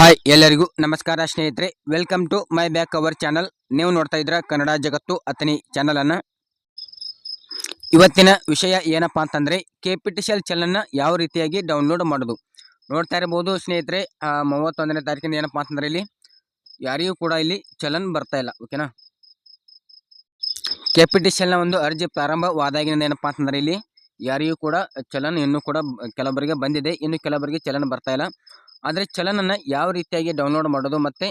Hi ಎಲ್ಲರಿಗೂ ನಮಸ್ಕಾರ ಸ್ನೇಹಿತರೆ. Welcome to my back our channel ನೀವು ನೋಡ್ತಾ ಇದ್ರ ಕನ್ನಡ ಜಗತ್ತು ಅತನಿ ಚಾನಲ್ ಅನ್ನ. ಇವತ್ತಿನ ವಿಷಯ ಏನಪ್ಪಾ ಅಂತಂದ್ರೆ ಕೆಪಿಟಿಷಿಯಲ್ ಚಾನಲ್ನ ಯಾವ ರೀತಿಯಾಗಿ ಡೌನ್ಲೋಡ್ ಮಾಡೋದು. ನೋಡ್ತಾ ಇರಬಹುದು ಸ್ನೇಹಿತರೆ ಮೂವತ್ತೊಂದನೇ ತಾರೀಕಿನ ಏನಪ್ಪಾ ಅಂತಂದ್ರೆ ಇಲ್ಲಿ ಯಾರಿಗೂ ಕೂಡ ಇಲ್ಲಿ ಚಲನ್ ಬರ್ತಾ ಇಲ್ಲ ಓಕೆನಾ ನ? ಒಂದು ಅರ್ಜಿ ಪ್ರಾರಂಭವಾದಾಗಿನಿಂದ ಏನಪ್ಪಾ ಅಂತಂದ್ರೆ ಇಲ್ಲಿ ಯಾರಿಗೂ ಕೂಡ ಚಲನ್ ಇನ್ನೂ ಕೂಡ ಕೆಲವರಿಗೆ ಬಂದಿದೆ. ಇನ್ನು ಕೆಲವರಿಗೆ ಚಲನ್ ಬರ್ತಾ ಇಲ್ಲ. ಆದರೆ ಚಲನನ್ನು ಯಾವ ರೀತಿಯಾಗಿ ಡೌನ್ಲೋಡ್ ಮಾಡೋದು ಮತ್ತು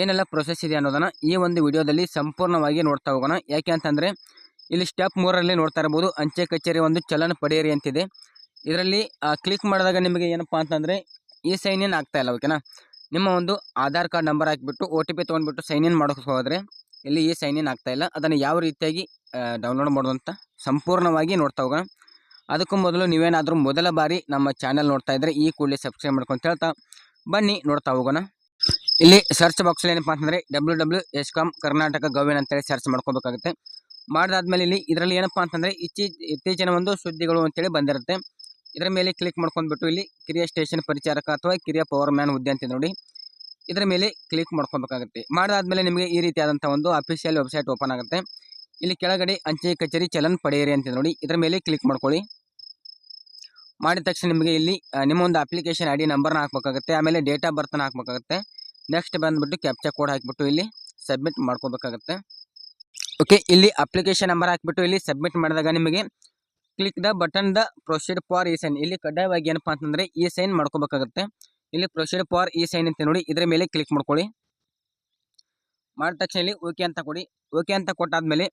ಏನೆಲ್ಲ ಪ್ರೊಸೆಸ್ ಇದೆ ಅನ್ನೋದನ್ನು ಈ ಒಂದು ವಿಡಿಯೋದಲ್ಲಿ ಸಂಪೂರ್ಣವಾಗಿ ನೋಡ್ತಾ ಹೋಗೋಣ. ಯಾಕೆ ಅಂತಂದರೆ ಇಲ್ಲಿ ಸ್ಟೆಪ್ ಮೂರರಲ್ಲಿ ನೋಡ್ತಾ ಇರ್ಬೋದು, ಅಂಚೆ ಕಚೇರಿ ಒಂದು ಚಲನ ಪಡೆಯಿರಿ ಅಂತಿದೆ. ಇದರಲ್ಲಿ ಕ್ಲಿಕ್ ಮಾಡಿದಾಗ ನಿಮಗೆ ಏನಪ್ಪ ಅಂತಂದರೆ ಈ ಸೈನ್ ಇನ್ ಆಗ್ತಾ ಇಲ್ಲ ಓಕೆನಾ ನಿಮ್ಮ ಒಂದು ಆಧಾರ್ ಕಾರ್ಡ್ ನಂಬರ್ ಹಾಕಿಬಿಟ್ಟು ಒ ಟಿ ಪಿ ತೊಗೊಂಡ್ಬಿಟ್ಟು ಸೈನ್ ಇನ್ ಮಾಡೋಕೆ ಹೋದರೆ ಇಲ್ಲಿ ಈ ಸೈನ್ ಇನ್ ಆಗ್ತಾ ಇಲ್ಲ. ಅದನ್ನು ಯಾವ ರೀತಿಯಾಗಿ ಡೌನ್ಲೋಡ್ ಮಾಡೋದು ಅಂತ ಸಂಪೂರ್ಣವಾಗಿ ನೋಡ್ತಾ ಹೋಗೋಣ. ಅದಕ್ಕೂ ಮೊದಲು ನೀವೇನಾದರೂ ಮೊದಲ ಬಾರಿ ನಮ್ಮ ಚಾನೆಲ್ ನೋಡ್ತಾ ಇದ್ದರೆ ಈ ಕೂಡಲೇ ಸಬ್ಸ್ಕ್ರೈಬ್ ಮಾಡ್ಕೊಂತ ಹೇಳ್ತಾ ಬನ್ನಿ ನೋಡ್ತಾ ಹೋಗೋಣ. ಇಲ್ಲಿ ಸರ್ಚ್ ಬಾಕ್ಸಲ್ಲಿ ಏನಪ್ಪ ಅಂತಂದರೆ W W S com Karnataka gov in ಅಂತೇಳಿ ಸರ್ಚ್ ಮಾಡ್ಕೋಬೇಕಾಗುತ್ತೆ. ಮಾಡಿದಾದ್ಮೇಲೆ ಇಲ್ಲಿ ಇದರಲ್ಲಿ ಏನಪ್ಪ ಅಂತಂದರೆ ಇಚ್ಚಿ ಇತ್ತೀಚಿನ ಒಂದು ಸುದ್ದಿಗಳು ಅಂತೇಳಿ ಬಂದಿರುತ್ತೆ. ಇದರ ಮೇಲೆ ಕ್ಲಿಕ್ ಮಾಡ್ಕೊಂಡ್ಬಿಟ್ಟು ಇಲ್ಲಿ ಕಿರಿಯ ಸ್ಟೇಷನ್ ಪರಿಚಾರಕ ಅಥವಾ ಕಿರಿಯ ಪವರ್ ಮ್ಯಾನ್ ಹುದ್ದೆ ಅಂತ ನೋಡಿ. ಇದರ ಮೇಲೆ ಕ್ಲಿಕ್ ಮಾಡ್ಕೊಬೇಕಾಗುತ್ತೆ. ಮಾಡಿದಾದ್ಮೇಲೆ ನಿಮಗೆ ಈ ರೀತಿಯಾದಂಥ ಒಂದು ಅಫಿಷಿಯಲ್ ವೆಬ್ಸೈಟ್ ಓಪನ್ ಆಗುತ್ತೆ. ಇಲ್ಲಿ ಕೆಳಗಡೆ ಅಂಚೆ ಕಚೇರಿ ಚಲನ್ ಪಡೆಯಿರಿ ಅಂತ ನೋಡಿ. ಇದರ ಮೇಲೆ ಕ್ಲಿಕ್ ಮಾಡ್ಕೊಳ್ಳಿ. ಮಾಡಿದ ತಕ್ಷಣ ನಿಮಗೆ ಇಲ್ಲಿ ನಿಮ್ಮ ಒಂದು ಅಪ್ಲಿಕೇಶನ್ ಐ ಡಿ ನಂಬರ್ನ ಹಾಕ್ಬೇಕಾಗುತ್ತೆ, ಆಮೇಲೆ ಡೇಟ್ ಆಫ್ ಬರ್ತ್ನ ಹಾಕ್ಬೇಕಾಗುತ್ತೆ. ನೆಕ್ಸ್ಟ್ ಬಂದುಬಿಟ್ಟು ಕ್ಯಾಪ್ಚಾ ಕೋಡ್ ಹಾಕಿಬಿಟ್ಟು ಇಲ್ಲಿ ಸಬ್ಮಿಟ್ ಮಾಡ್ಕೋಬೇಕಾಗುತ್ತೆ. ಓಕೆ ಇಲ್ಲಿ ಅಪ್ಲಿಕೇಶನ್ ನಂಬರ್ ಹಾಕಿಬಿಟ್ಟು ಇಲ್ಲಿ ಸಬ್ಮಿಟ್ ಮಾಡಿದಾಗ ನಿಮಗೆ click the button the proceed for E sign ಇಲ್ಲಿ ಕಡ್ಡಾಯವಾಗಿ ಏನಪ್ಪ ಅಂತಂದರೆ ಇ ಸೈನ್ ಮಾಡ್ಕೋಬೇಕಾಗುತ್ತೆ. ಇಲ್ಲಿ ಪ್ರೊಸೀಡ್ ಫಾರ್ ಇ ಸೈನ್ ಅಂತ ನೋಡಿ ಇದರ ಮೇಲೆ ಕ್ಲಿಕ್ ಮಾಡ್ಕೊಳ್ಳಿ. ಮಾಡಿದ ತಕ್ಷಣ ಇಲ್ಲಿ ಓಕೆ ಅಂತ ಕೊಡಿ. ಓಕೆ ಅಂತ ಕೊಟ್ಟಾದ್ಮೇಲೆ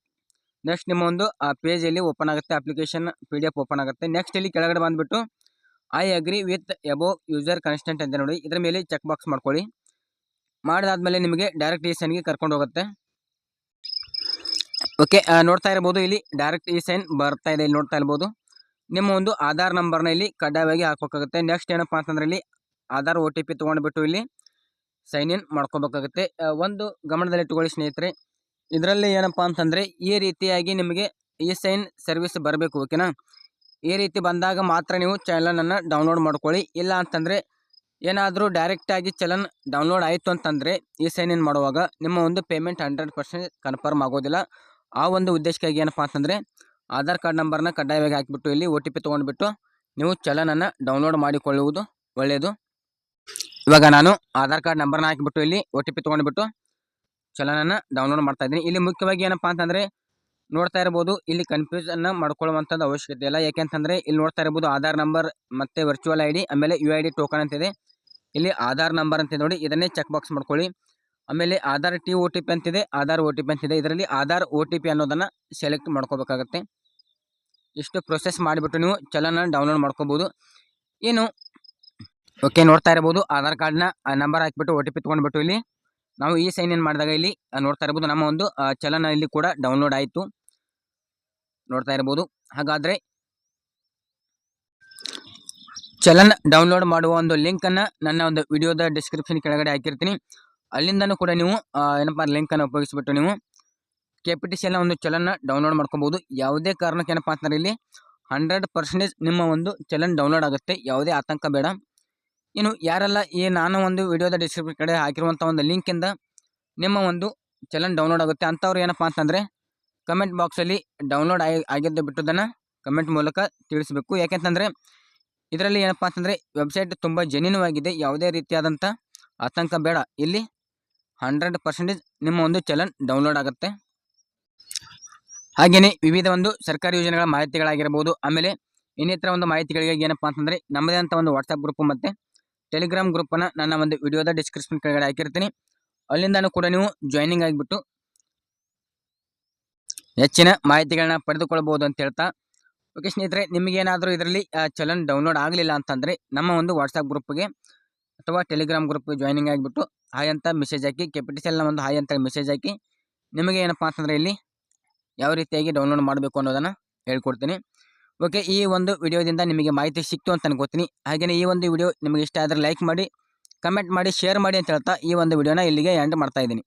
ನೆಕ್ಸ್ಟ್ ನಿಮ್ಮ ಒಂದು, ಆ ಪೇಜಲ್ಲಿ ಓಪನ್ ಆಗುತ್ತೆ application P D F open ಆಗುತ್ತೆ. ನೆಕ್ಸ್ಟ್ ಇಲ್ಲಿ ಕೆಳಗಡೆ ಬಂದುಬಿಟ್ಟು I agree with above user consent ಅಂತ ನೋಡಿ, ಇದರ ಮೇಲೆ ಚೆಕ್ ಬಾಕ್ಸ್ ಮಾಡ್ಕೊಳ್ಳಿ. ಮಾಡಿದಾದ್ಮೇಲೆ ನಿಮಗೆ ಡೈರೆಕ್ಟ್ ಈ ಸೈನ್ಗೆ ಕರ್ಕೊಂಡು ಹೋಗುತ್ತೆ. ಓಕೆ ನೋಡ್ತಾ ಇರ್ಬೋದು, ಇಲ್ಲಿ ಡೈರೆಕ್ಟ್ ಈ ಸೈನ್ ಬರ್ತಾ ಇದೆ, ಇಲ್ಲಿ ನೋಡ್ತಾ ಇರ್ಬೋದು. ನಿಮ್ಮ ಒಂದು ಆಧಾರ್ ನಂಬರ್ನ ಇಲ್ಲಿ ಕಡ್ಡಾಯವಾಗಿ ಹಾಕೋಕ್ಕಾಗುತ್ತೆ ನೆಕ್ಸ್ಟ್ ಏನಪ್ಪ ಅಂತಂದ್ರೆ ಇಲ್ಲಿ ಆಧಾರ್ ಒ ಟಿ ಪಿ ತೊಗೊಂಡ್ಬಿಟ್ಟು ಇಲ್ಲಿ ಸೈನ್ ಇನ್ ಮಾಡ್ಕೋಬೇಕಾಗುತ್ತೆ. ಒಂದು ಒಂದು ಗಮನದಲ್ಲಿಟ್ಟುಕೊಳ್ಳಿ ಸ್ನೇಹಿತರೆ. ಇದರಲ್ಲಿ ಏನಪ್ಪ ಅಂತಂದರೆ, ಈ ರೀತಿಯಾಗಿ ನಿಮಗೆ ಈ ಸೈನ್ ಸರ್ವಿಸ್ ಬರಬೇಕು ಓಕೆನಾ ಈ ರೀತಿ ಬಂದಾಗ ಮಾತ್ರ ನೀವು ಚಲನನ್ನು ಡೌನ್ಲೋಡ್ ಮಾಡ್ಕೊಳ್ಳಿ. ಇಲ್ಲ ಅಂತಂದರೆ, ಏನಾದರೂ ಡೈರೆಕ್ಟಾಗಿ ಚಲನ್ ಡೌನ್ಲೋಡ್ ಆಯಿತು ಅಂತಂದರೆ, ಈ ಸೈನ್ ಇನ್ ಮಾಡುವಾಗ ನಿಮ್ಮ ಒಂದು ಪೇಮೆಂಟ್ ಹಂಡ್ರೆಡ್ ಪರ್ಸೆಂಟ್ ಕನ್ಫರ್ಮ್ ಆಗೋದಿಲ್ಲ. ಆ ಒಂದು ಉದ್ದೇಶಕ್ಕಾಗಿ ಏನಪ್ಪ ಅಂತಂದರೆ, ಆಧಾರ್ ಕಾರ್ಡ್ ನಂಬರ್ನ ಕಡ್ಡಾಯವಾಗಿ ಹಾಕಿಬಿಟ್ಟು ಇಲ್ಲಿ ಒ ಟಿ ಪಿ ತೊಗೊಂಡ್ಬಿಟ್ಟು ನೀವು ಚಲನನ್ನು ಡೌನ್ಲೋಡ್ ಮಾಡಿಕೊಳ್ಳುವುದು ಒಳ್ಳೆಯದು ಇವಾಗ ನಾನು ಆಧಾರ್ ಕಾರ್ಡ್ ನಂಬರ್ನ ಹಾಕಿಬಿಟ್ಟು ಇಲ್ಲಿ ಒ ಟಿ ಪಿ ತೊಗೊಂಡ್ಬಿಟ್ಟು ಚಲನನ್ನು ಡೌನ್ಲೋಡ್ ಮಾಡ್ತಾ ಇದ್ದೀನಿ. ಇಲ್ಲಿ ಮುಖ್ಯವಾಗಿ ಏನಪ್ಪ ಅಂತಂದರೆ ನೋಡ್ತಾ ಇರ್ಬೋದು, ಇಲ್ಲಿ ಕನ್ಫ್ಯೂಷನ್ ಮಾಡ್ಕೊಳ್ಳುವಂಥದ್ದು ಅವಶ್ಯಕತೆ ಇಲ್ಲ. ಯಾಕೆಂತಂದರೆ ಇಲ್ಲಿ ನೋಡ್ತಾ ಇರ್ಬೋದು ಆಧಾರ್ ನಂಬರ್ ಮತ್ತು ವರ್ಚುವಲ್ ಐ ಡಿ ಆಮೇಲೆ ಯು ಐ ಡಿ ಟೋಕನ್ ಅಂತಿದೆ ಇಲ್ಲಿ ಆಧಾರ್ ನಂಬರ್ ಅಂತ ನೋಡಿ, ಇದನ್ನೇ ಚೆಕ್ ಬಾಕ್ಸ್ ಮಾಡ್ಕೊಳ್ಳಿ. ಆಮೇಲೆ Aadhaar T O T P ಅಂತಿದೆ ಆಧಾರ್ ಒ ಟಿ ಪಿ ಅಂತಿದೆ ಇದರಲ್ಲಿ ಆಧಾರ್ ಒ ಟಿ ಪಿ ಅನ್ನೋದನ್ನು ಸೆಲೆಕ್ಟ್ ಮಾಡ್ಕೋಬೇಕಾಗತ್ತೆ. ಇಷ್ಟು ಪ್ರೊಸೆಸ್ ಮಾಡಿಬಿಟ್ಟು ನೀವು ಚಲನ ಡೌನ್ಲೋಡ್ ಮಾಡ್ಕೋಬೋದು. ಏನು? ಓಕೆ ನೋಡ್ತಾ ಇರ್ಬೋದು, ಆಧಾರ್ ಕಾರ್ಡ್ನ ನಂಬರ್ ಹಾಕಿಬಿಟ್ಟು ಒ ಟಿ ಪಿ ತೊಗೊಂಡ್ಬಿಟ್ಟು ಇಲ್ಲಿ ನಾವು ಈ ಸೈನ್ ಇನ್ ಮಾಡಿದಾಗ ಇಲ್ಲಿ ನೋಡ್ತಾ ಇರ್ಬೋದು ನಮ್ಮ ಒಂದು ಚಲನ ಇಲ್ಲಿ ಕೂಡ ಡೌನ್ಲೋಡ್ ಆಯಿತು. ನೋಡ್ತಾ ಇರ್ಬೋದು. ಹಾಗಾದರೆ ಚಲನ್ ಡೌನ್ಲೋಡ್ ಮಾಡುವ ಒಂದು ಲಿಂಕನ್ನು ನನ್ನ ಒಂದು ವಿಡಿಯೋದ ಡಿಸ್ಕ್ರಿಪ್ಷನ್ ಕೆಳಗಡೆ ಹಾಕಿರ್ತೀನಿ. ಅಲ್ಲಿಂದನೂ ಕೂಡ ನೀವು ಏನಪ್ಪ ಲಿಂಕನ್ನು ಉಪಯೋಗಿಸಿಬಿಟ್ಟು ನೀವು ಕೆ ಪಿ ಟಿ ಒಂದು ಚಲನ್ನ ಡೌನ್ಲೋಡ್ ಮಾಡ್ಕೋಬೋದು. ಯಾವುದೇ ಕಾರಣಕ್ಕೆ ಏನಪ್ಪ ಅಂತಂದ್ರೆ ಇಲ್ಲಿ ಹಂಡ್ರೆಡ್ ಪರ್ಸೆಂಟೇಜ್ ನಿಮ್ಮ ಒಂದು ಚಲನ್ ಡೌನ್ಲೋಡ್ ಆಗುತ್ತೆ. ಯಾವುದೇ ಆತಂಕ ಬೇಡ. ಇನ್ನು ಯಾರೆಲ್ಲ ಈ ನಾನು ಒಂದು ವಿಡಿಯೋದ ಡಿಸ್ಕ್ರಿಪ್ಷನ್ ಕಡೆ ಹಾಕಿರುವಂಥ ಒಂದು ಲಿಂಕಿಂದ ನಿಮ್ಮ ಒಂದು ಚಲನ್ ಡೌನ್ಲೋಡ್ ಆಗುತ್ತೆ ಅಂಥವ್ರು ಏನಪ್ಪ ಅಂತಂದರೆ ಕಮೆಂಟ್ ಬಾಕ್ಸಲ್ಲಿ ಡೌನ್ಲೋಡ್ ಆಗಿ, ಆಗಿದ್ದು ಬಿಟ್ಟದನ್ನು ಕಮೆಂಟ್ ಮೂಲಕ ತಿಳಿಸಬೇಕು. ಯಾಕೆಂತಂದರೆ ಇದರಲ್ಲಿ ಏನಪ್ಪ ಅಂತಂದರೆ ವೆಬ್ಸೈಟ್ ತುಂಬ ಜೆನ್ಯೂನ್ವಾಗಿದೆ ಯಾವುದೇ ರೀತಿಯಾದಂಥ ಆತಂಕ ಬೇಡ. ಇಲ್ಲಿ ಹಂಡ್ರೆಡ್ ಪರ್ಸೆಂಟೇಜ್ ನಿಮ್ಮ ಒಂದು ಚಲನ್ ಡೌನ್ಲೋಡ್ ಆಗುತ್ತೆ. ಹಾಗೆಯೇ ವಿವಿಧ ಒಂದು ಸರ್ಕಾರಿ ಯೋಜನೆಗಳ ಮಾಹಿತಿಗಳಾಗಿರ್ಬೋದು, ಆಮೇಲೆ ಇನ್ನಿತರ ಒಂದು ಮಾಹಿತಿಗಳಿಗೆ ಏನಪ್ಪ ಅಂತಂದರೆ ನಮ್ಮದೇ ಅಂತ ಒಂದು ವಾಟ್ಸಪ್ ಗ್ರೂಪು ಮತ್ತು ಟೆಲಿಗ್ರಾಮ್ ಗ್ರೂಪನ್ನು ನನ್ನ ಒಂದು ವಿಡಿಯೋದ ಡಿಸ್ಕ್ರಿಪ್ಷನ್ ಕೆಳಗಡೆ ಹಾಕಿರ್ತೀನಿ. ಅಲ್ಲಿಂದನೂ ಕೂಡ ನೀವು ಜಾಯ್ನಿಂಗ್ ಆಗಿಬಿಟ್ಟು ಹೆಚ್ಚಿನ ಮಾಹಿತಿಗಳನ್ನ ಪಡೆದುಕೊಳ್ಬೋದು ಅಂತ ಹೇಳ್ತಾ. ಓಕೆ ಸ್ನೇಹಿತರೆ, ನಿಮಗೇನಾದರೂ ಇದರಲ್ಲಿ ಚಲನ್ ಡೌನ್ಲೋಡ್ ಆಗಲಿಲ್ಲ ಅಂತಂದರೆ ನಮ್ಮ ಒಂದು ವಾಟ್ಸಪ್ ಗ್ರೂಪ್ಗೆ ಅಥವಾ ಟೆಲಿಗ್ರಾಮ್ ಗ್ರೂಪ್ಗೆ ಜಾಯ್ನಿಂಗ್ ಆಗಿಬಿಟ್ಟು ಹಾಯ್ ಅಂತ ಮೆಸೇಜ್ ಹಾಕಿ ಕೆಪಿಟಿಸಲ್ನ ಒಂದು ಹಾಯ್ ಅಂತ ಮೆಸೇಜ್ ಹಾಕಿ, ನಿಮಗೆ ಏನಪ್ಪ ಅಂತಂದರೆ ಇಲ್ಲಿ ಯಾವ ರೀತಿಯಾಗಿ ಡೌನ್ಲೋಡ್ ಮಾಡಬೇಕು ಅನ್ನೋದನ್ನು ಹೇಳ್ಕೊಡ್ತೀನಿ. ಓಕೆ ಈ ಒಂದು ವಿಡಿಯೋದಿಂದ ನಿಮಗೆ ಮಾಹಿತಿ ಸಿಕ್ತು ಅಂತ ಅನ್ಕೋತೀನಿ. ಹಾಗೆಯೇ ಈ ಒಂದು ವಿಡಿಯೋ ನಿಮಗೆ ಇಷ್ಟ ಆದರೆ ಲೈಕ್ ಮಾಡಿ ಕಮೆಂಟ್ ಮಾಡಿ ಶೇರ್ ಮಾಡಿ ಅಂತ ಹೇಳ್ತಾ ಈ ಒಂದು ವಿಡಿಯೋನ ಇಲ್ಲಿಗೆ ಎಂಡ್ ಮಾಡ್ತಾ ಇದ್ದೀನಿ.